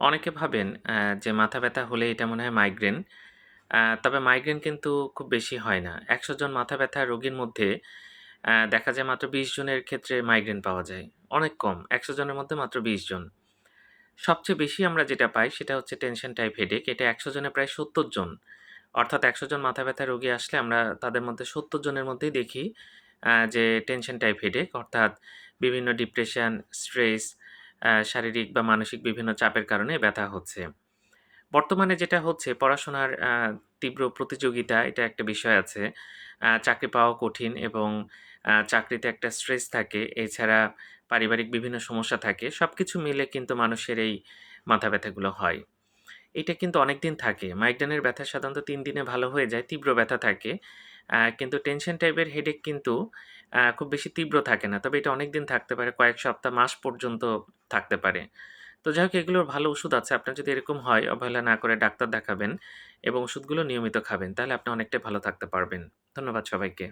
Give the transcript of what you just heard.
অনেকে ভাবেন যে মাথা ব্যথা হলে এটা মনে হয় মাইগ্রেন। তবে মাইগ্রেন কিন্তু খুব বেশি হয় না। ১০০ জন মাথা ব্যথা রোগীর মধ্যে দেখা যায় মাত্র ২০ জনের ক্ষেত্রে মাইগ্রেন পাওয়া যায়। অনেক কম। ১০০ জনের মধ্যে মাত্র ২০ জন। সবচেয়ে বেশি আমরা যেটা পাই সেটা হচ্ছে টেনশন টাইপ হেডেক। এটা ১০০ জনে প্রায় ৭০ জন। অর্থাৎ ১০০ জন মাথা ব্যথা রোগী আসলে আমরা তাদের মধ্যে ৭০ জনের মধ্যেই দেখি যে টেনশন টাইপ হেডেক অর্থাৎ বিভিন্ন ডিপ্রেশন, স্ট্রেস, শারীরিক বা মানসিক বিভিন্ন চাপের কারণে ব্যথা হচ্ছে। বর্তমানে যেটা হচ্ছে, পড়াশোনার তীব্র প্রতিযোগিতা, এটা একটা বিষয় আছে। চাকরি পাওয়া কঠিন এবং চাকরিতে একটা স্ট্রেস থাকে। এছাড়া পারিবারিক বিভিন্ন সমস্যা থাকে। সব কিছু মিলে কিন্তু মানুষের এই মাথা ব্যথাগুলো হয়। এটা কিন্তু অনেক দিন থাকে। মাইগ্রেনের ব্যথা সাধারণত তিন দিনে ভালো হয়ে যায়। তীব্র ব্যথা থাকে। কিন্তু টেনশন টাইপের হেডেক কিন্তু খুব বেশি তীব্র থাকে না। তবে এটা অনেক দিন থাকতে পারে। কয়েক সপ্তাহ, মাস পর্যন্ত থাকতে পারে। তো যাই হোক এগুলোর ভালো ওষুধ আছে। আপনার যদি এরকম হয় অবহেলা না করে ডাক্তার দেখাবেন এবং ওষুধগুলো নিয়মিত খাবেন। তাহলে আপনি অনেকটাই ভালো থাকতে পারবেন। ধন্যবাদ সবাইকে।